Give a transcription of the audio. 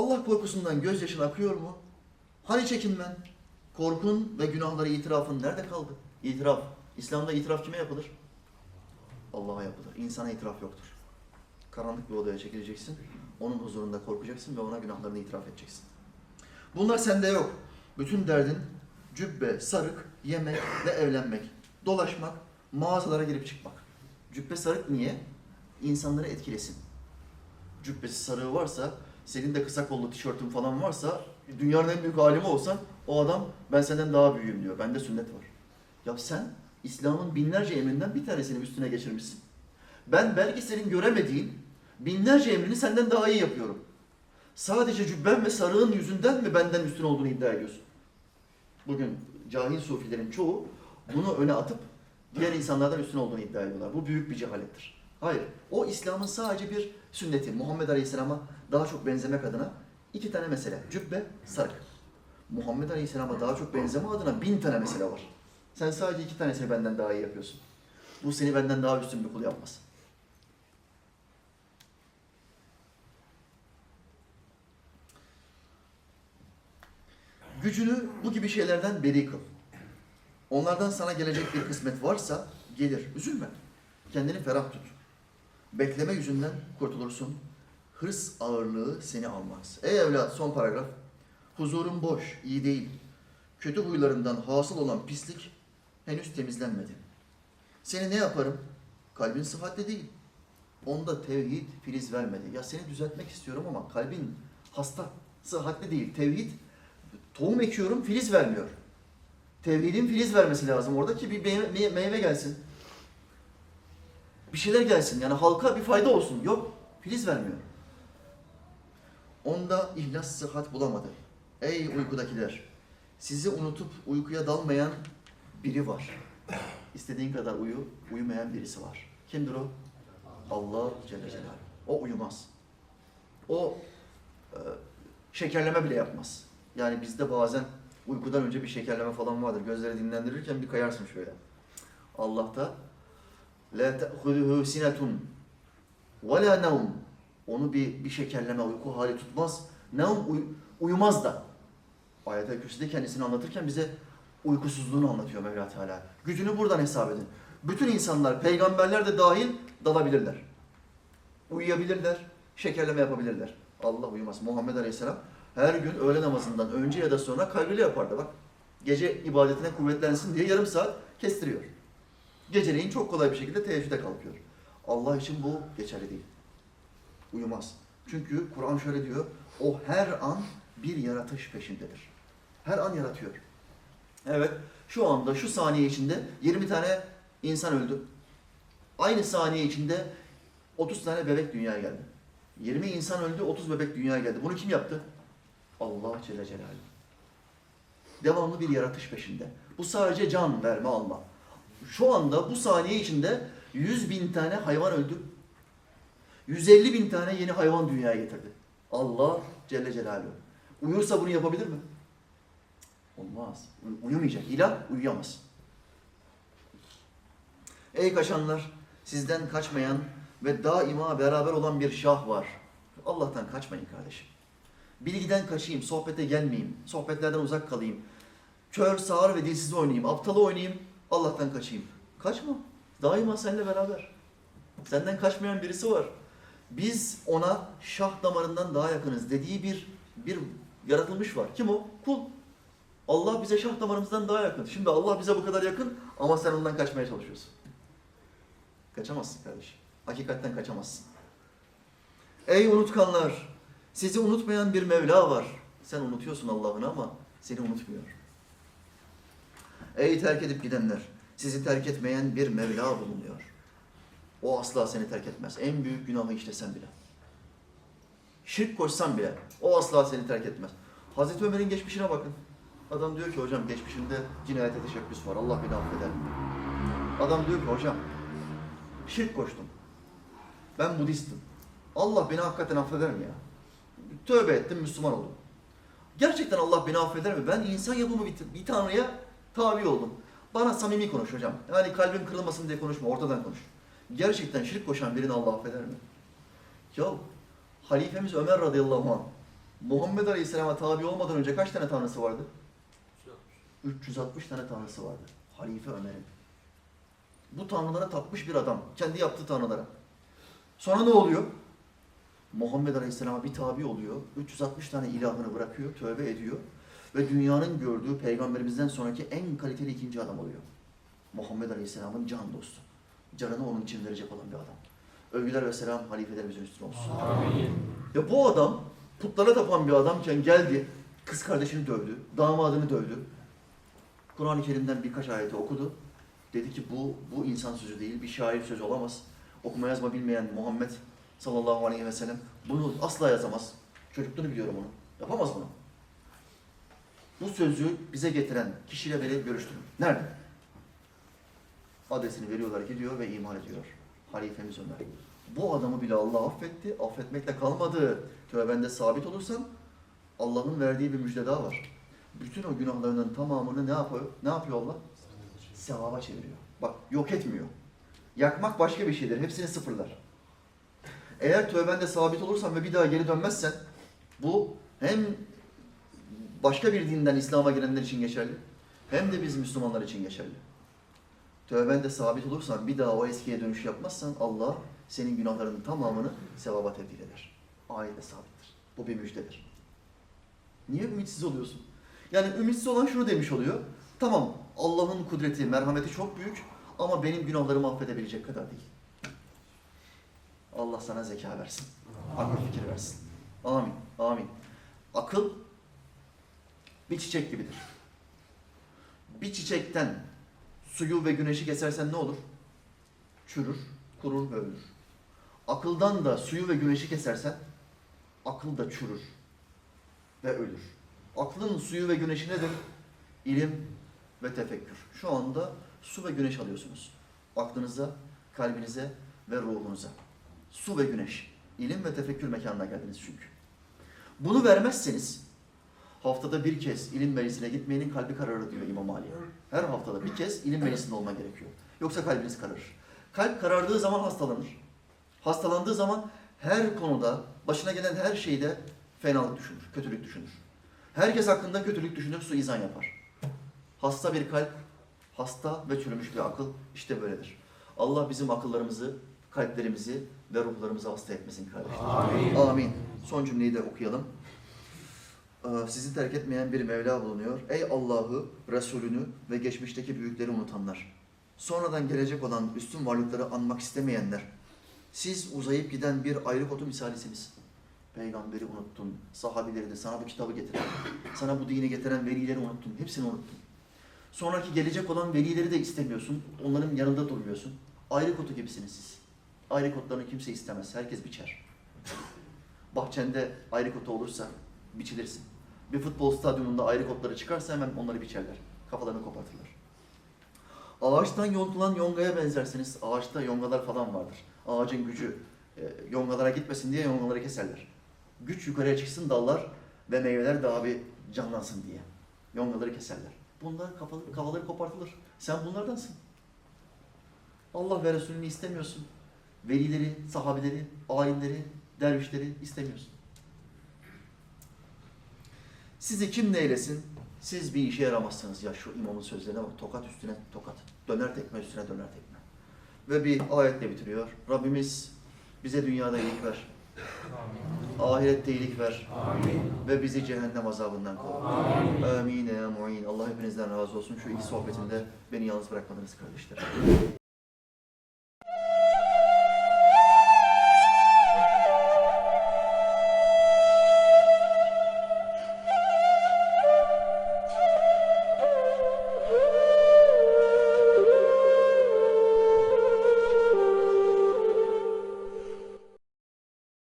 Allah korkusundan gözyaşın akıyor mu? Hani çekinmen? Korkun ve günahları itirafın nerede kaldı? İtiraf. İslam'da itiraf kime yapılır? Allah'a yapılır. İnsana itiraf yoktur. Karanlık bir odaya çekileceksin. Onun huzurunda korkacaksın ve ona günahlarını itiraf edeceksin. Bunlar sende yok. Bütün derdin cübbe, sarık, yemek ve evlenmek. Dolaşmak, mağazalara girip çıkmak. Cübbe sarık niye? İnsanları etkilesin. Cübbesi sarığı varsa, senin de kısa kollu tişörtün falan varsa, dünyanın en büyük alimi olsan, o adam ben senden daha büyüğüm diyor. Bende sünnet var. Ya sen İslam'ın binlerce emrinden bir tanesini üstüne geçirmişsin. Ben belki senin göremediğin binlerce emrini senden daha iyi yapıyorum. Sadece cübben ve sarığın yüzünden mi benden üstün olduğunu iddia ediyorsun? Bugün cahil sufilerin çoğu bunu öne atıp diğer insanlardan üstün olduğunu iddia ediyorlar. Bu büyük bir cehalettir. Hayır. O İslam'ın sadece bir sünneti. Muhammed Aleyhisselam'a daha çok benzemek adına iki tane mesele. Cübbe, sarık. Muhammed Aleyhisselam'a daha çok benzeme adına bin tane mesele var. Sen sadece iki tanesini benden daha iyi yapıyorsun. Bu seni benden daha üstün bir kul yapmaz. Gücünü bu gibi şeylerden beri kıl. Onlardan sana gelecek bir kısmet varsa gelir. Üzülme. Kendini ferah tut. Bekleme yüzünden kurtulursun. Hırs ağırlığı seni almaz. Ey evlat son paragraf. Huzurun boş, iyi değil. Kötü huylarından hasıl olan pislik henüz temizlenmedi. Seni ne yaparım? Kalbin sıhhatli değil. Onda tevhid filiz vermedi. Ya seni düzeltmek istiyorum ama kalbin hasta, sıhhatli değil. Tevhid tohum ekiyorum, filiz vermiyor. Tevhidin filiz vermesi lazım orada ki bir meyve, mey- meyve gelsin. Bir şeyler gelsin yani halka bir fayda olsun. Yok, filiz vermiyor. Onda ihlas sıhhat bulamadı. Ey uykudakiler! Sizi unutup uykuya dalmayan biri var. İstediğin kadar uyu, uyumayan birisi var. Kimdir o? Allah Celle Celaluhu. O uyumaz. O e, şekerleme bile yapmaz. Yani bizde bazen uykudan önce bir şekerleme falan vardır. Gözleri dinlendirirken bir kayarsın şöyle. Allah'ta la ta'khuduhu sinetun ve la nevm. Onu bir, bir şekerleme, uyku hali tutmaz. Nevm uy- uyumaz da. Ayet-i Kürsü'de kendisini anlatırken bize uykusuzluğunu anlatıyor Mevla Teala. Gücünü buradan hesap edin. Bütün insanlar, peygamberler de dahil dalabilirler. Uyuyabilirler, şekerleme yapabilirler. Allah uyumaz. Muhammed Aleyhisselam her gün öğle namazından önce ya da sonra kalbiyle yapardı bak. Gece ibadetine kuvvetlensin diye yarım saat kestiriyor. Geceleyin çok kolay bir şekilde teheccüde kalkıyor. Allah için bu geçerli değil. Uyumaz. Çünkü Kur'an şöyle diyor, o her an bir yaratış peşindedir. Her an yaratıyor. Evet, şu anda, şu saniye içinde 20 tane insan öldü. Aynı saniye içinde 30 tane bebek dünyaya geldi. 20 insan öldü, 30 bebek dünyaya geldi. Bunu kim yaptı? Allah Celle Celaluhu. Devamlı bir yaratış peşinde. Bu sadece can verme alma. Şu anda bu saniye içinde 100 bin tane hayvan öldü. 150 bin tane yeni hayvan dünyaya getirdi. Allah Celle Celaluhu. Uyursa bunu yapabilir mi? Olmaz. Uy- Uyumayacak. İlah uyuyamaz. Ey kaçanlar! Sizden kaçmayan ve daima beraber olan bir şah var. Allah'tan kaçmayın kardeşim. Bilgiden kaçayım, sohbete gelmeyeyim, sohbetlerden uzak kalayım. Kör, sağır ve dilsiz oynayayım, aptalı oynayayım, Allah'tan kaçayım. Kaçma. Daima seninle beraber. Senden kaçmayan birisi var. Biz ona şah damarından daha yakınız dediği bir bir yaratılmış var. Kim o? Kul. Allah bize şah damarımızdan daha yakın. Şimdi Allah bize bu kadar yakın ama sen ondan kaçmaya çalışıyorsun. Kaçamazsın kardeşim. Hakikatten kaçamazsın. Ey unutkanlar! Sizi unutmayan bir Mevla var. Sen unutuyorsun Allah'ını ama seni unutmuyor. Ey terk edip gidenler! Sizi terk etmeyen bir Mevla bulunuyor. O asla seni terk etmez. En büyük günahı işlesen bile. Şirk koşsan bile o asla seni terk etmez. Hazreti Ömer'in geçmişine bakın. Adam diyor ki hocam geçmişimde cinayete teşebbüs var. Allah beni affeder. Adam diyor ki hocam şirk koştum. Ben Budistim. Allah beni hakikaten affeder mi ya? Tövbe ettim, Müslüman oldum. Gerçekten Allah beni affeder mi? Ben insan yapımı bir, bir tanrıya tabi oldum. Bana samimi konuş hocam. Yani kalbim kırılmasın diye konuşma, ortadan konuş. Gerçekten şirk koşan birini Allah affeder mi? Ya halifemiz Ömer radıyallahu anh Muhammed Aleyhisselam'a tabi olmadan önce kaç tane tanrısı vardı? 360 tane tanrısı vardı. Halife Ömer'in. Bu tanrılara tapmış bir adam. Kendi yaptığı tanrılara. Sonra ne oluyor? Muhammed Aleyhisselam'a bir tabi oluyor. 360 tane ilahını bırakıyor, tövbe ediyor. Ve dünyanın gördüğü peygamberimizden sonraki en kaliteli ikinci adam oluyor. Muhammed Aleyhisselam'ın can dostu. Canını onun için verecek olan bir adam. Övgüler ve selam halifelerimizin üstüne olsun. Ya bu adam putlara tapan bir adamken geldi, kız kardeşini dövdü, damadını dövdü. Kur'an-ı Kerim'den birkaç ayeti okudu. Dedi ki bu bu insan sözü değil, bir şair sözü olamaz. Okuma yazma bilmeyen Muhammed sallallahu aleyhi ve sellem bunu asla yazamaz. Çocukluğunu biliyorum onu. Yapamaz bunu. Bu sözü bize getiren kişiyle beni görüştürün. Nerede? Adresini veriyorlar, gidiyor ve iman ediyor. Halifemiz Ömer. Bu adamı bile Allah affetti. Affetmekle kalmadı. Tövbende sabit olursan Allah'ın verdiği bir müjde daha var. Bütün o günahlarının tamamını ne yapıyor? Ne yapıyor Allah? Sevaba çeviriyor. Bak yok etmiyor. Yakmak başka bir şeydir. Hepsini sıfırlar. Eğer tövbende sabit olursan ve bir daha geri dönmezsen bu hem başka bir dinden İslam'a girenler için geçerli hem de biz Müslümanlar için geçerli. Tövbende sabit olursan bir daha o eskiye dönüş yapmazsan Allah senin günahlarının tamamını sevaba tebdil eder. Ayette sabittir. Bu bir müjdedir. Niye ümitsiz oluyorsun? Yani ümitsiz olan şunu demiş oluyor. Tamam Allah'ın kudreti, merhameti çok büyük ama benim günahlarımı affedebilecek kadar değil. Allah sana zeka versin. Akıl fikir versin. Amin. Amin. Akıl bir çiçek gibidir. Bir çiçekten suyu ve güneşi kesersen ne olur? Çürür, kurur ve ölür. Akıldan da suyu ve güneşi kesersen akıl da çürür ve ölür. Aklın suyu ve güneşi nedir? İlim ve tefekkür. Şu anda su ve güneş alıyorsunuz. Aklınıza, kalbinize ve ruhunuza. Su ve güneş. İlim ve tefekkür mekanına geldiniz çünkü. Bunu vermezseniz haftada bir kez ilim meclisine gitmeyenin kalbi kararır diyor İmam Ali. Her haftada bir kez ilim meclisinde olman gerekiyor. Yoksa kalbiniz kararır. Kalp karardığı zaman hastalanır. Hastalandığı zaman her konuda, başına gelen her şeyde fenalık düşünür, kötülük düşünür. Herkes hakkında kötülük düşünür, suizan yapar. Hasta bir kalp, hasta ve çürümüş bir akıl işte böyledir. Allah bizim akıllarımızı, kalplerimizi ve ruhlarımızı hasta etmesin kardeşler. Amin. Amin. Son cümleyi de okuyalım. Ee, Sizi terk etmeyen bir Mevla bulunuyor. Ey Allah'ı, Resulünü ve geçmişteki büyükleri unutanlar. Sonradan gelecek olan üstün varlıkları anmak istemeyenler. Siz uzayıp giden bir ayrı otu misalisiniz. Peygamberi unuttun, sahabileri de sana bu kitabı getiren, sana bu dini getiren velileri unuttun, hepsini unuttun. Sonraki gelecek olan velileri de istemiyorsun, onların yanında durmuyorsun. Ayrı otu gibisiniz siz. Ayrı otlarını kimse istemez, herkes biçer. Bahçende ayrı otu olursa biçilirsin. Bir futbol stadyumunda ayrı otları çıkarsa hemen onları biçerler. Kafalarını kopartırlar. Ağaçtan yontulan yongaya benzersiniz. Ağaçta yongalar falan vardır. Ağacın gücü e, yongalara gitmesin diye yongaları keserler. Güç yukarıya çıksın dallar ve meyveler daha bir canlansın diye. Yongaları keserler. Bunlar kafaları, kafaları kopartılır. Sen bunlardansın. Allah ve Resulünü istemiyorsun. Velileri, sahabeleri, ayinleri, dervişleri istemiyorsun. Sizi kim neylesin? Siz bir işe yaramazsınız ya şu imamın sözlerine bak. Tokat üstüne tokat. Döner tekme üstüne döner tekme. Ve bir ayetle bitiriyor. Rabbimiz bize dünyada iyilik ver. Ahirette iyilik ver. Amin. Ve bizi cehennem azabından koru. Amin. Amin ya. Allah hepinizden razı olsun. Şu iki sohbetinde beni yalnız bırakmadınız kardeşlerim.